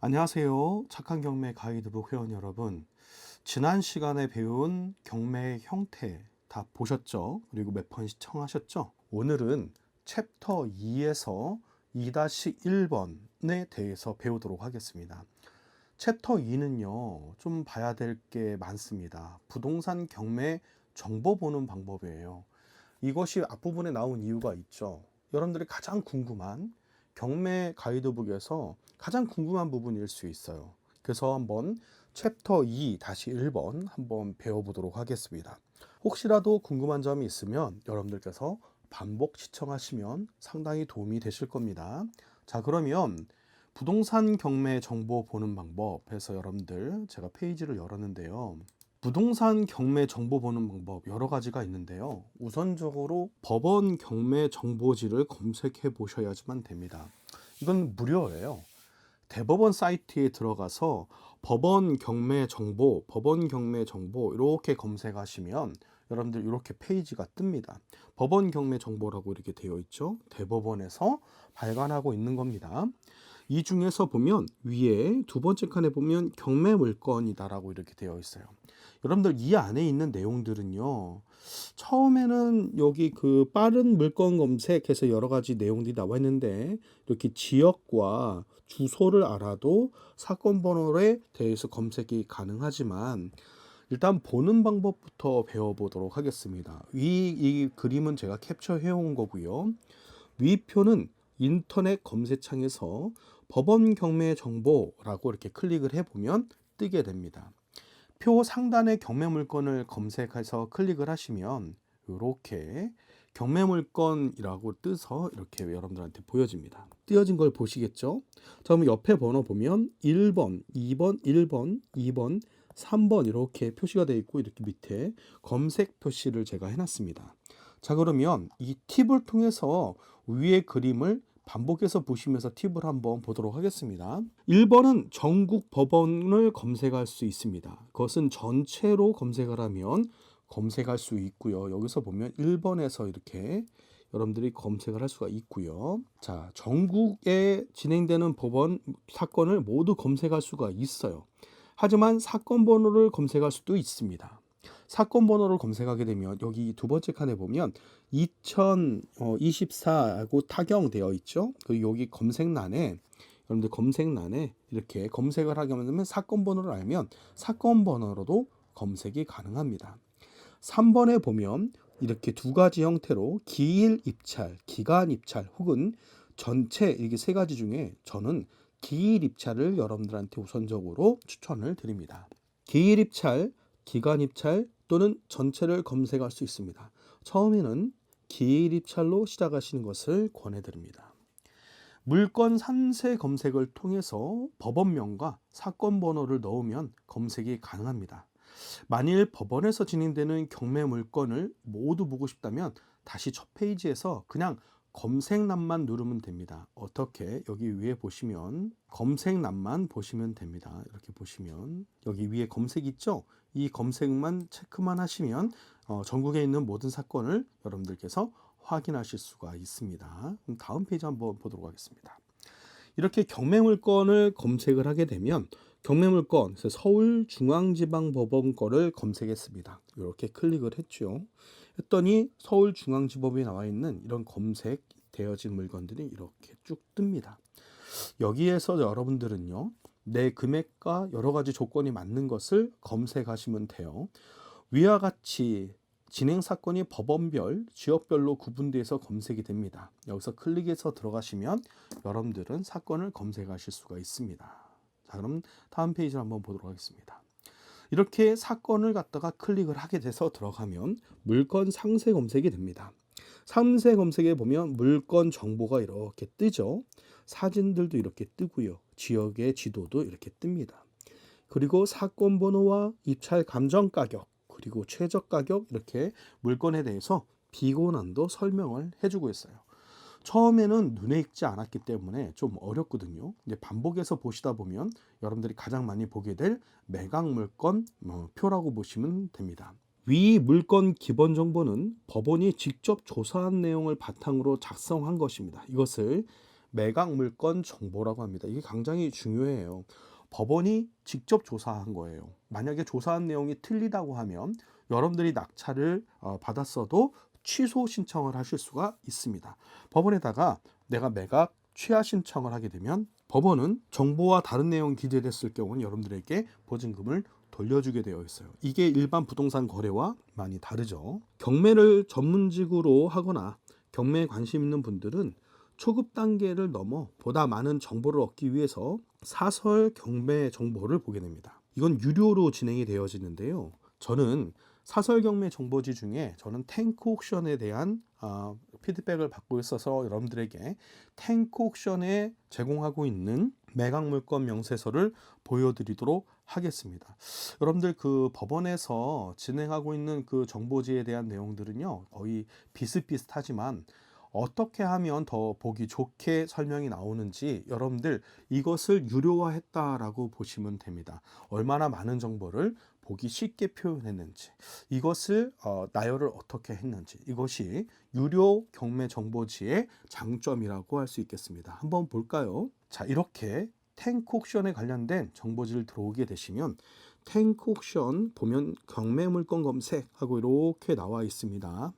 안녕하세요. 착한 경매 가이드북 회원 여러분. 지난 시간에 배운 경매의 형태 다 보셨죠? 그리고 몇 번 시청하셨죠? 오늘은 챕터 2에서 2-1번에 대해서 배우도록 하겠습니다. 챕터 2는요, 좀 봐야 될 게 많습니다. 부동산 경매 정보 보는 방법이에요. 이것이 앞부분에 나온 이유가 있죠. 여러분들이 가장 궁금한 경매 가이드북에서 가장 궁금한 부분일 수 있어요. 그래서 한번 챕터 2 다시 1번 한번 배워보도록 하겠습니다. 혹시라도 궁금한 점이 있으면 여러분들께서 반복 시청하시면 상당히 도움이 되실 겁니다. 자, 그러면 부동산 경매 정보 보는 방법에서 여러분들 제가 페이지를 열었는데요. 부동산 경매 정보 보는 방법 여러 가지가 있는데요. 우선적으로 법원 경매 정보지를 검색해 보셔야지만 됩니다. 이건 무료예요. 대법원 사이트에 들어가서 법원 경매 정보, 법원 경매 정보 이렇게 검색하시면 여러분들 이렇게 페이지가 뜹니다. 법원 경매 정보라고 이렇게 되어 있죠. 대법원에서 발간하고 있는 겁니다. 이 중에서 보면 위에 두 번째 칸에 보면 경매 물건이다라고 이렇게 되어 있어요. 여러분들 이 안에 있는 내용들은요. 처음에는 여기 그 빠른 물건 검색해서 여러 가지 내용들이 나와 있는데 이렇게 지역과 주소를 알아도 사건 번호에 대해서 검색이 가능하지만 일단 보는 방법부터 배워보도록 하겠습니다. 위 이 그림은 제가 캡처해 온 거고요. 위 표는 인터넷 검색창에서 법원 경매 정보라고 이렇게 클릭을 해보면 뜨게 됩니다. 표 상단에 경매 물건을 검색해서 클릭을 하시면 이렇게 경매 물건이라고 뜨서 이렇게 여러분들한테 보여집니다. 띄어진 걸 보시겠죠? 자, 그럼 옆에 번호 보면 1번, 2번, 1번, 2번, 3번 이렇게 표시가 되어 있고 이렇게 밑에 검색 표시를 제가 해놨습니다. 자, 그러면 이 팁을 통해서 위의 그림을 반복해서 보시면서 팁을 한번 보도록 하겠습니다. 1번은 전국 법원을 검색할 수 있습니다. 그것은 전체로 검색을 하면 검색할 수 있고요. 여기서 보면 1번에서 이렇게 여러분들이 검색을 할 수가 있고요. 자, 전국에 진행되는 법원 사건을 모두 검색할 수가 있어요. 하지만 사건 번호를 검색할 수도 있습니다. 사건 번호를 검색하게 되면 여기 두 번째 칸에 보면 2024하고 타경되어 있죠. 그리고 여기 검색란에 여러분들 검색란에 이렇게 검색을 하게 되면 사건 번호를 알면 사건 번호로도 검색이 가능합니다. 3번에 보면 이렇게 두 가지 형태로 기일 입찰, 기간 입찰 혹은 전체 이렇게 세 가지 중에 저는 기일 입찰을 여러분들한테 우선적으로 추천을 드립니다. 기일 입찰, 기간 입찰 또는 전체를 검색할 수 있습니다. 처음에는 기일 입찰로 시작하시는 것을 권해드립니다. 물건 산세 검색을 통해서 법원명과 사건 번호를 넣으면 검색이 가능합니다. 만일 법원에서 진행되는 경매 물건을 모두 보고 싶다면 다시 첫 페이지에서 그냥 검색란만 누르면 됩니다. 어떻게 여기 위에 보시면 검색란만 보시면 됩니다. 이렇게 보시면 여기 위에 검색 있죠? 이 검색만 체크만 하시면 어, 전국에 있는 모든 사건을 여러분들께서 확인하실 수가 있습니다. 다음 페이지 한번 보도록 하겠습니다. 이렇게 경매 물건을 검색을 하게 되면 경매 물건 서울중앙지방법원 거를 검색했습니다. 이렇게 클릭을 했죠. 했더니 서울중앙지법에 나와 있는 이런 검색 되어진 물건들이 이렇게 쭉 뜹니다. 여기에서 여러분들은요, 내 금액과 여러 가지 조건이 맞는 것을 검색하시면 돼요. 위와 같이 진행 사건이 법원별, 지역별로 구분돼서 검색이 됩니다. 여기서 클릭해서 들어가시면 여러분들은 사건을 검색하실 수가 있습니다. 자, 그럼 다음 페이지를 한번 보도록 하겠습니다. 이렇게 사건을 갖다가 클릭을 하게 돼서 들어가면 물건 상세 검색이 됩니다. 상세 검색에 보면 물건 정보가 이렇게 뜨죠. 사진들도 이렇게 뜨고요. 지역의 지도도 이렇게 뜹니다. 그리고 사건 번호와 입찰 감정 가격 그리고 최저 가격 이렇게 물건에 대해서 비고난도 설명을 해주고 있어요. 처음에는 눈에 익지 않았기 때문에 좀 어렵거든요. 이제 반복해서 보시다 보면 여러분들이 가장 많이 보게 될 매각 물건 뭐, 표라고 보시면 됩니다. 위 물건 기본 정보는 법원이 직접 조사한 내용을 바탕으로 작성한 것입니다. 이것을 매각 물건 정보라고 합니다. 이게 굉장히 중요해요. 법원이 직접 조사한 거예요. 만약에 조사한 내용이 틀리다고 하면 여러분들이 낙찰을 어, 받았어도 취소 신청을 하실 수가 있습니다. 법원에다가 내가 매각 취하 신청을 하게 되면 법원은 정보와 다른 내용이 기재됐을 경우는 여러분들에게 보증금을 돌려주게 되어 있어요. 이게 일반 부동산 거래와 많이 다르죠. 경매를 전문직으로 하거나 경매에 관심 있는 분들은 초급 단계를 넘어 보다 많은 정보를 얻기 위해서 사설 경매 정보를 보게 됩니다. 이건 유료로 진행이 되어지는데요. 저는 사설 경매 정보지 중에 저는 탱크 옥션에 대한 어, 피드백을 받고 있어서 여러분들에게 탱크 옥션에 제공하고 있는 매각 물건 명세서를 보여드리도록 하겠습니다. 여러분들 그 법원에서 진행하고 있는 그 정보지에 대한 내용들은요 거의 비슷비슷하지만 어떻게 하면 더 보기 좋게 설명이 나오는지 여러분들 이것을 유료화했다라고 보시면 됩니다. 얼마나 많은 정보를 보기 쉽게 표현했는지 이것을 어, 나열을 어떻게 했는지 이것이 유료 경매 정보지의 장점이라고 할 수 있겠습니다. 한번 볼까요? 자 이렇게 탱크 옥션에 관련된 정보지를 들어오게 되시면 탱크 옥션 보면 경매 물건 검색하고 이렇게 나와 있습니다.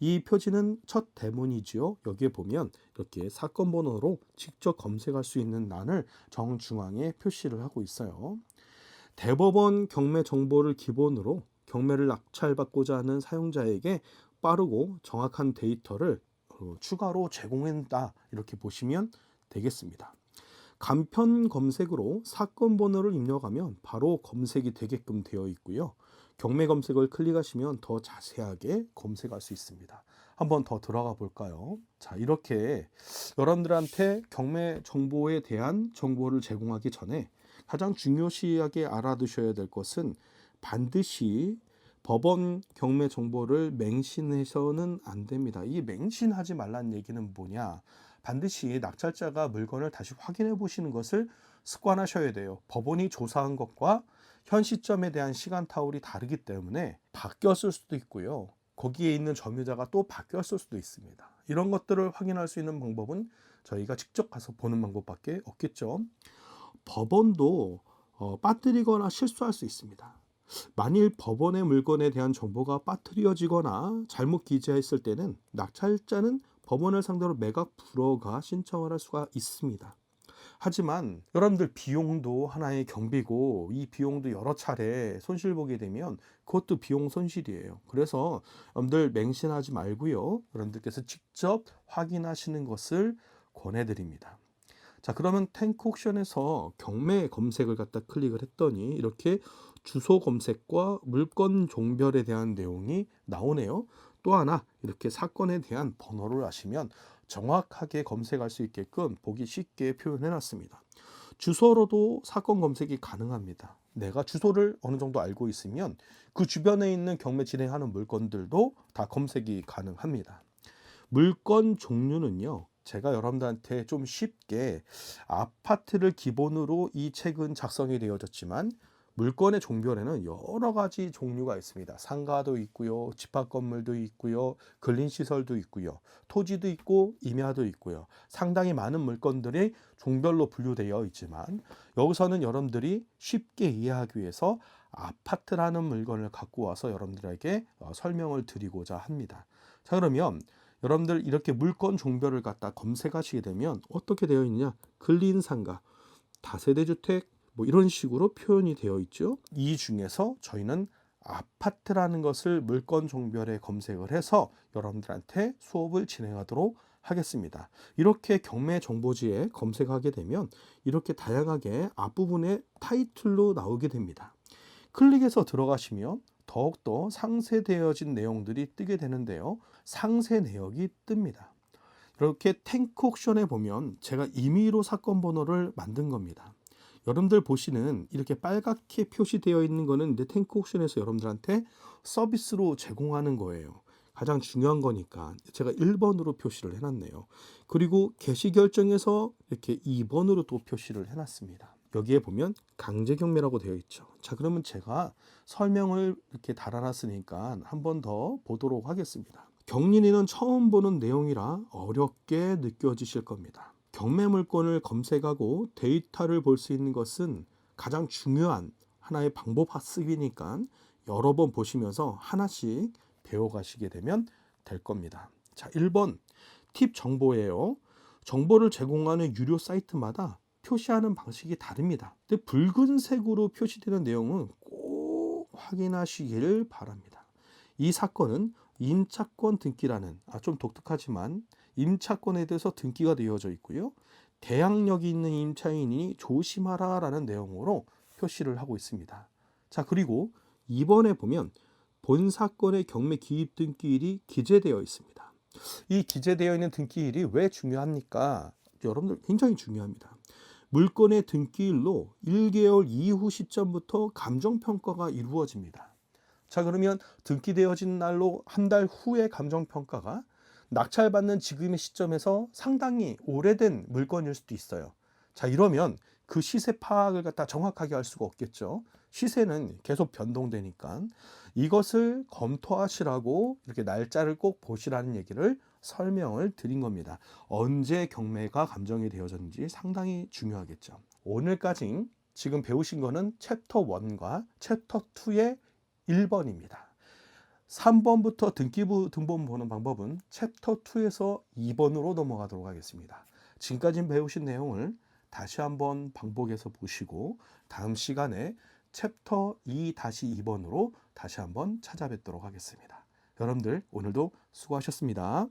이 표지는 첫 대문이지요. 여기에 보면 이렇게 사건 번호로 직접 검색할 수 있는欄을 정중앙에 표시를 하고 있어요. 대법원 경매 정보를 기본으로 경매를 낙찰받고자 하는 사용자에게 빠르고 정확한 데이터를 어, 추가로 제공한다 이렇게 보시면 되겠습니다. 간편 검색으로 사건 번호를 입력하면 바로 검색이 되게끔 되어 있고요. 경매 검색을 클릭하시면 더 자세하게 검색할 수 있습니다. 한번 더 들어가 볼까요? 자, 이렇게 여러분들한테 경매 정보에 대한 정보를 제공하기 전에 가장 중요시하게 알아두셔야 될 것은 반드시 법원 경매 정보를 맹신해서는 안 됩니다. 이 맹신하지 말라는 얘기는 뭐냐? 반드시 낙찰자가 물건을 다시 확인해 보시는 것을 습관하셔야 돼요. 법원이 조사한 것과 현 시점에 대한 시간 타울이 다르기 때문에 바뀌었을 수도 있고요. 거기에 있는 점유자가 또 바뀌었을 수도 있습니다. 이런 것들을 확인할 수 있는 방법은 저희가 직접 가서 보는 방법밖에 없겠죠. 법원도 어, 빠뜨리거나 실수할 수 있습니다. 만일 법원의 물건에 대한 정보가 빠뜨려지거나 잘못 기재했을 때는 낙찰자는 법원을 상대로 매각 불허가 신청을 할 수가 있습니다. 하지만 여러분들 비용도 하나의 경비고 이 비용도 여러 차례 손실 보게 되면 그것도 비용 손실이에요. 그래서 여러분들 맹신하지 말고요. 여러분들께서 직접 확인하시는 것을 권해드립니다. 자 그러면 탱크 옥션에서 경매 검색을 갖다 클릭을 했더니 이렇게 주소 검색과 물건 종별에 대한 내용이 나오네요. 또 하나 이렇게 사건에 대한 번호를 아시면 정확하게 검색할 수 있게끔 보기 쉽게 표현해 놨습니다. 주소로도 사건 검색이 가능합니다. 내가 주소를 어느 정도 알고 있으면 그 주변에 있는 경매 진행하는 물건들도 다 검색이 가능합니다. 물건 종류는요. 제가 여러분들한테 좀 쉽게 아파트를 기본으로 이 책은 작성이 되어졌지만 물건의 종별에는 여러 가지 종류가 있습니다. 상가도 있고요, 집합 건물도 있고요, 근린 시설도 있고요, 토지도 있고 임야도 있고요. 상당히 많은 물건들이 종별로 분류되어 있지만 여기서는 여러분들이 쉽게 이해하기 위해서 아파트라는 물건을 갖고 와서 여러분들에게 어, 설명을 드리고자 합니다. 자 그러면 여러분들 이렇게 물건 종별을 갖다 검색하시게 되면 어떻게 되어 있느냐? 근린 상가, 다세대 주택, 뭐 이런 식으로 표현이 되어 있죠. 이 중에서 저희는 아파트라는 것을 물건 종별에 검색을 해서 여러분들한테 수업을 진행하도록 하겠습니다. 이렇게 경매 정보지에 검색하게 되면 이렇게 다양하게 앞부분에 타이틀로 나오게 됩니다. 클릭해서 들어가시면 더욱더 상세되어진 내용들이 뜨게 되는데요. 상세 내역이 뜹니다. 이렇게 탱크 옥션에 보면 제가 임의로 사건 번호를 만든 겁니다. 여러분들 보시는 이렇게 빨갛게 표시되어 있는 거는 내 탱크 옥션에서 여러분들한테 서비스로 제공하는 거예요. 가장 중요한 거니까 제가 1번으로 표시를 해놨네요. 그리고 개시 결정에서 이렇게 2번으로 또 표시를 해놨습니다. 여기에 보면 강제 경매라고 되어 있죠. 자, 그러면 제가 설명을 이렇게 달아놨으니까 한 번 더 보도록 하겠습니다. 경린이는 처음 보는 내용이라 어렵게 느껴지실 겁니다. 경매 물건을 검색하고 데이터를 볼 수 있는 것은 가장 중요한 하나의 방법 학습이니까 여러 번 보시면서 하나씩 배워가시게 되면 될 겁니다. 자, 1번 팁 정보예요. 정보를 제공하는 유료 사이트마다 표시하는 방식이 다릅니다. 근데 붉은색으로 표시되는 내용은 꼭 확인하시기를 바랍니다. 이 사건은 임차권 등기라는 아, 좀 독특하지만 임차권에 대해서 등기가 되어져 있고요. 대항력이 있는 임차인이 조심하라라는 내용으로 표시를 하고 있습니다. 자, 그리고 2번에 보면 본 사건의 경매 기입 등기일이 기재되어 있습니다. 이 기재되어 있는 등기일이 왜 중요합니까? 여러분들 굉장히 중요합니다. 물건의 등기일로 1개월 이후 시점부터 감정평가가 이루어집니다. 자, 그러면 등기되어진 날로 한 달 후에 감정평가가 낙찰받는 지금의 시점에서 상당히 오래된 물건일 수도 있어요. 자, 이러면 그 시세 파악을 갖다 정확하게 할 수가 없겠죠. 시세는 계속 변동되니까 이것을 검토하시라고 이렇게 날짜를 꼭 보시라는 얘기를 설명을 드린 겁니다. 언제 경매가 감정이 되어졌는지 상당히 중요하겠죠. 오늘까지 지금 배우신 거는 챕터 1과 챕터 2의 1번입니다. 3번부터 등기부 등본 보는 방법은 챕터 2에서 2번으로 넘어가도록 하겠습니다. 지금까지 배우신 내용을 다시 한번 반복해서 보시고 다음 시간에 챕터 2-2번으로 다시 한번 찾아뵙도록 하겠습니다. 여러분들 오늘도 수고하셨습니다.